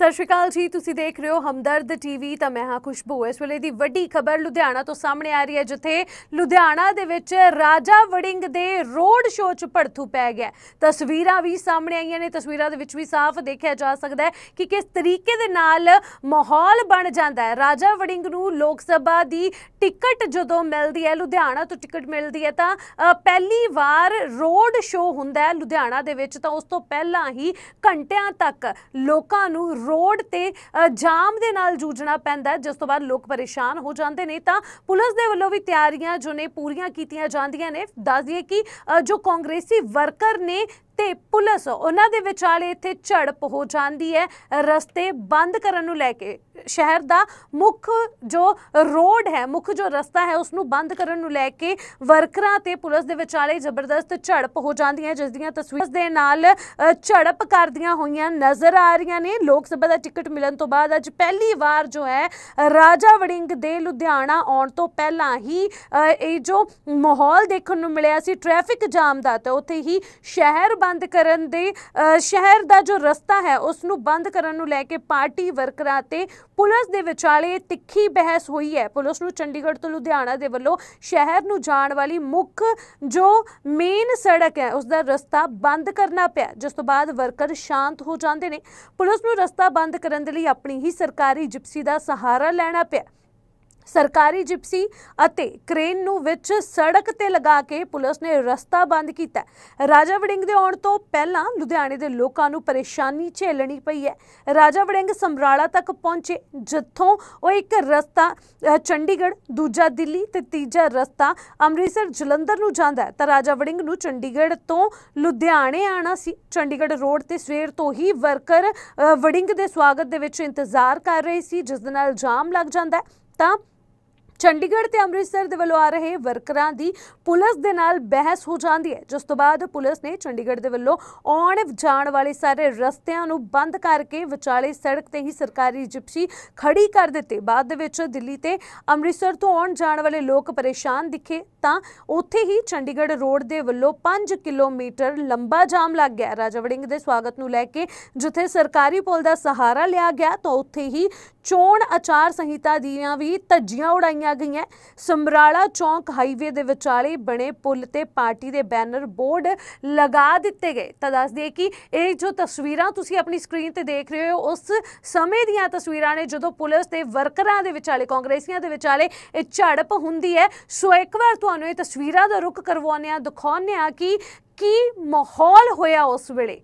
ਸਤਿ ਸ਼੍ਰੀ ਅਕਾਲ ਜੀ, ਤੁਸੀਂ ਦੇਖ ਰਹੇ ਹੋ ਹਮਦਰਦ ਟੀਵੀ, ਤਾਂ ਮੈਂ ਹਾਂ ਖੁਸ਼ਬੂ। ਇਸ ਵੇਲੇ ਦੀ ਵੱਡੀ ਖਬਰ ਲੁਧਿਆਣਾ ਤੋਂ ਸਾਹਮਣੇ ਆ ਰਹੀ ਹੈ, ਜਿੱਥੇ ਲੁਧਿਆਣਾ ਦੇ ਵਿੱਚ ਰਾਜਾ ਵੜਿੰਗ ਦੇ ਰੋਡ ਸ਼ੋਅ 'ਚ ਭੜਥੂ ਪੈ ਗਿਆ ਤਸਵੀਰਾਂ ਵੀ ਸਾਹਮਣੇ ਆਈਆਂ ਨੇ, ਤਸਵੀਰਾਂ ਦੇ ਵਿੱਚ ਵੀ ਸਾਫ਼ ਦੇਖਿਆ ਜਾ ਸਕਦਾ ਹੈ ਕਿ ਕਿਸ ਤਰੀਕੇ ਦੇ ਨਾਲ ਮਾਹੌਲ ਬਣ ਜਾਂਦਾ ਹੈ। ਰਾਜਾ ਵੜਿੰਗ ਨੂੰ ਲੋਕ ਸਭਾ ਦੀ ਟਿਕਟ ਜਦੋਂ ਮਿਲਦੀ ਹੈ, ਲੁਧਿਆਣਾ ਤੋਂ ਟਿਕਟ ਮਿਲਦੀ ਹੈ, ਤਾਂ ਪਹਿਲੀ ਵਾਰ ਰੋਡ ਸ਼ੋਅ ਹੁੰਦਾ ਹੈ ਲੁਧਿਆਣਾ ਦੇ ਵਿੱਚ, ਤਾਂ ਉਸ ਤੋਂ ਪਹਿਲਾਂ ਹੀ ਘੰਟਿਆਂ ਤੱਕ ਲੋਕਾਂ ਨੂੰ ਰੋਡ ਤੇ ਜਾਮ ਦੇ ਨਾਲ ਜੂਝਣਾ ਪੈਂਦਾ ਜਿਸ ਤੋਂ ਬਾਅਦ ਲੋਕ ਪਰੇਸ਼ਾਨ ਹੋ ਜਾਂਦੇ ਨੇ। ਤਾਂ ਪੁਲਿਸ ਦੇ ਵੱਲੋਂ ਵੀ ਤਿਆਰੀਆਂ ਜੋ ਨੇ ਪੂਰੀਆਂ ਕੀਤੀਆਂ ਜਾਂਦੀਆਂ ਨੇ। ਦੱਸ ਦਈਏ ਕਿ ਜੋ ਕਾਂਗਰਸੀ ਵਰਕਰ ਨੇ ਤੇ ਪੁਲਿਸ ਉਹਨਾਂ ਦੇ ਵਿਚਾਲੇ ਇੱਥੇ ਝੜਪ ਹੋ ਜਾਂਦੀ ਹੈ। ਰਸਤੇ ਬੰਦ ਕਰਨ ਨੂੰ ਲੈ ਕੇ ਸ਼ਹਿਰ ਦਾ ਮੁੱਖ ਜੋ ਰੋਡ ਹੈ, ਮੁੱਖ ਜੋ ਰਸਤਾ ਹੈ ਉਸ ਨੂੰ ਬੰਦ ਕਰਨ ਨੂੰ ਲੈ ਕੇ ਵਰਕਰਾਂ ਤੇ ਪੁਲਿਸ ਦੇ ਵਿਚਾਲੇ ਜ਼ਬਰਦਸਤ ਝੜਪ ਹੋ ਜਾਂਦੀ ਹੈ, ਜਿਸ ਦੀਆਂ ਤਸਵੀਰਾਂ ਦੇ ਨਾਲ ਝੜਪ ਕਰਦੀਆਂ ਹੋਈਆਂ ਨਜ਼ਰ ਆ ਰਹੀਆਂ ਨੇ। ਲੋਕ ਸਭਾ ਦਾ ਟਿਕਟ ਮਿਲਣ ਤੋਂ ਬਾਅਦ ਅੱਜ ਪਹਿਲੀ ਵਾਰ ਜੋ ਹੈ, ਰਾਜਾ ਵੜਿੰਗ ਦੇ ਲੁਧਿਆਣਾ ਆਉਣ ਤੋਂ ਪਹਿਲਾਂ ਹੀ ਇਹ ਜੋ ਮਾਹੌਲ ਦੇਖਣ ਨੂੰ ਮਿਲਿਆ ਸੀ, ਟ੍ਰੈਫਿਕ ਜਾਮ ਦਾ, ਤਾਂ ਉੱਥੇ ਹੀ ਸ਼ਹਿਰ ਬੰਦ ਕਰਨ ਦੇ ਸ਼ਹਿਰ ਦਾ ਜੋ ਰਸਤਾ ਹੈ ਉਸ ਨੂੰ ਬੰਦ ਕਰਨ ਨੂੰ ਲੈ ਕੇ ਪਾਰਟੀ ਵਰਕਰਾਂ ਤੇ ਪੁਲਿਸ ਦੇ ਵਿਚਾਲੇ ਤਿੱਖੀ ਬਹਿਸ ਹੋਈ ਹੈ। ਪੁਲਿਸ ਨੂੰ ਚੰਡੀਗੜ੍ਹ ਤੋਂ ਲੁਧਿਆਣਾ ਦੇ ਵੱਲੋਂ ਸ਼ਹਿਰ ਨੂੰ ਜਾਣ ਵਾਲੀ ਮੁੱਖ ਜੋ ਮੇਨ ਸੜਕ ਹੈ ਉਸ ਦਾ ਰਸਤਾ ਬੰਦ ਕਰਨਾ ਪਿਆ। ਜਿਸ ਤੋਂ ਬਾਅਦ ਵਰਕਰ ਸ਼ਾਂਤ ਹੋ ਜਾਂਦੇ ਨੇ। ਪੁਲਿਸ ਨੂੰ ਰਸਤਾ ਬੰਦ ਕਰਨ ਦੇ ਲਈ ਆਪਣੀ ਹੀ ਸਰਕਾਰੀ ਜਿਪਸੀ ਦਾ ਸਹਾਰਾ ਲੈਣਾ ਪਿਆ। ਸਰਕਾਰੀ ਜਿਪਸੀ ਅਤੇ ਕ੍ਰੇਨ ਨੂੰ ਵਿੱਚ ਸੜਕ ਤੇ ਲਗਾ ਕੇ ਪੁਲਿਸ ਨੇ ਰਸਤਾ ਬੰਦ ਕੀਤਾ ਰਾਜਾ ਵੜਿੰਗ ਦੇ ਆਉਣ ਤੋਂ ਪਹਿਲਾਂ ਲੁਧਿਆਣੇ ਦੇ ਲੋਕਾਂ ਨੂੰ ਪਰੇਸ਼ਾਨੀ ਝੇਲਣੀ ਪਈ ਹੈ। ਰਾਜਾ ਵੜਿੰਗ ਸਮਰਾਲਾ ਤੱਕ ਪਹੁੰਚੇ, ਜਿੱਥੋਂ ਉਹ ਇੱਕ ਰਸਤਾ ਚੰਡੀਗੜ੍ਹ, ਦੂਜਾ ਦਿੱਲੀ ਤੇ ਤੀਜਾ ਰਸਤਾ ਅੰਮ੍ਰਿਤਸਰ, ਜਲੰਧਰ ਨੂੰ ਜਾਂਦਾ ਹੈ। ਤਾਂ ਰਾਜਾ ਵੜਿੰਗ ਨੂੰ ਚੰਡੀਗੜ੍ਹ ਤੋਂ ਲੁਧਿਆਣੇ ਆਣਾ ਸੀ। ਚੰਡੀਗੜ੍ਹ ਰੋਡ ਤੇ ਸਵੇਰ ਤੋਂ ਹੀ ਵਰਕਰ ਵੜਿੰਗ ਦੇ ਸਵਾਗਤ ਦੇ ਵਿੱਚ ਇੰਤਜ਼ਾਰ ਕਰ ਰਹੇ ਸੀ, ਜਿਸ ਦੇ ਨਾਲ ਜਾਮ ਲੱਗ ਜਾਂਦਾ ਹੈ। ਤਾਂ ਚੰਡੀਗੜ੍ਹ ਤੇ ਅੰਮ੍ਰਿਤਸਰ ਦੇ ਵੱਲੋਂ ਆ ਰਹੇ ਵਰਕਰਾਂ ਦੀ ਪੁਲਿਸ ਦੇ ਨਾਲ ਬਹਿਸ ਹੋ ਜਾਂਦੀ ਹੈ। ਜਿਸ ਤੋਂ ਬਾਅਦ ਪੁਲਿਸ ਨੇ ਚੰਡੀਗੜ੍ਹ ਦੇ ਵੱਲੋਂ ਆਉਣ ਜਾਣ ਵਾਲੇ ਸਾਰੇ ਰਸਤਿਆਂ ਨੂੰ ਬੰਦ ਕਰਕੇ ਵਿਚਾਲੇ ਸੜਕ ਤੇ ਹੀ ਸਰਕਾਰੀ ਜਿਪਸੀ ਖੜੀ ਕਰ ਦਿੱਤੀ। ਬਾਅਦ ਦੇ ਵਿੱਚ ਦਿੱਲੀ ਤੇ ਅੰਮ੍ਰਿਤਸਰ ਤੋਂ ਆਉਣ ਜਾਣ ਵਾਲੇ ਲੋਕ ਪਰੇਸ਼ਾਨ ਦਿਖੇ ਤਾਂ ਉੱਥੇ ਹੀ ਚੰਡੀਗੜ੍ਹ ਰੋਡ ਦੇ ਵੱਲੋਂ 5 ਕਿਲੋਮੀਟਰ ਲੰਬਾ ਜਾਮ ਲੱਗ ਗਿਆ। ਰਾਜਾ ਵੜਿੰਗ ਦੇ ਸਵਾਗਤ ਨੂੰ ਲੈ ਕੇ ਜਿੱਥੇ ਸਰਕਾਰੀ ਪੁਲ ਦਾ ਸਹਾਰਾ ਲਿਆ ਗਿਆ ਤਾਂ ਉੱਥੇ ਹੀ ਚੋਣ ਆਚਾਰ ਸੰਹਿਤਾ ਦੀਆਂ ਵੀ ਧੱਜੀਆਂ ਉਡਾਈਆਂ ਗਈਆਂ ਸਮਰਾਲਾ ਚੌਂਕ ਹਾਈਵੇ ਦੇ ਵਿਚਾਲੇ ਬਣੇ ਪੁਲ ਤੇ ਪਾਰਟੀ ਦੇ ਬੈਨਰ ਬੋਰਡ ਲਗਾ ਦਿੱਤੇ ਗਏ। ਤਾਂ ਦੱਸ ਦਈਏ ਕਿ ਇਹ ਜੋ ਤਸਵੀਰਾਂ ਤੁਸੀਂ ਆਪਣੀ ਸਕਰੀਨ ਤੇ ਦੇਖ ਰਹੇ ਹੋ, ਉਸ ਸਮੇਂ ਦੀਆਂ ਤਸਵੀਰਾਂ ਨੇ ਜਦੋਂ ਪੁਲਿਸ ਤੇ ਵਰਕਰਾਂ ਦੇ ਵਿਚਾਲੇ, ਕਾਂਗਰਸੀਆਂ ਦੇ ਵਿਚਾਲੇ ਇਹ ਝੜਪ ਹੁੰਦੀ ਹੈ, ਸੋ ਇੱਕ ਵਾਰ ਤੁਹਾਨੂੰ ਇਹ ਤਸਵੀਰਾਂ ਦਾ ਰੁਖ ਕਰਵਾਉਂਦੇ ਆ ਦਿਖਾਉਂਦੇ ਆ ਕਿ ਕੀ ਮਾਹੌਲ ਹੋਇਆ ਉਸ ਵੇਲੇ।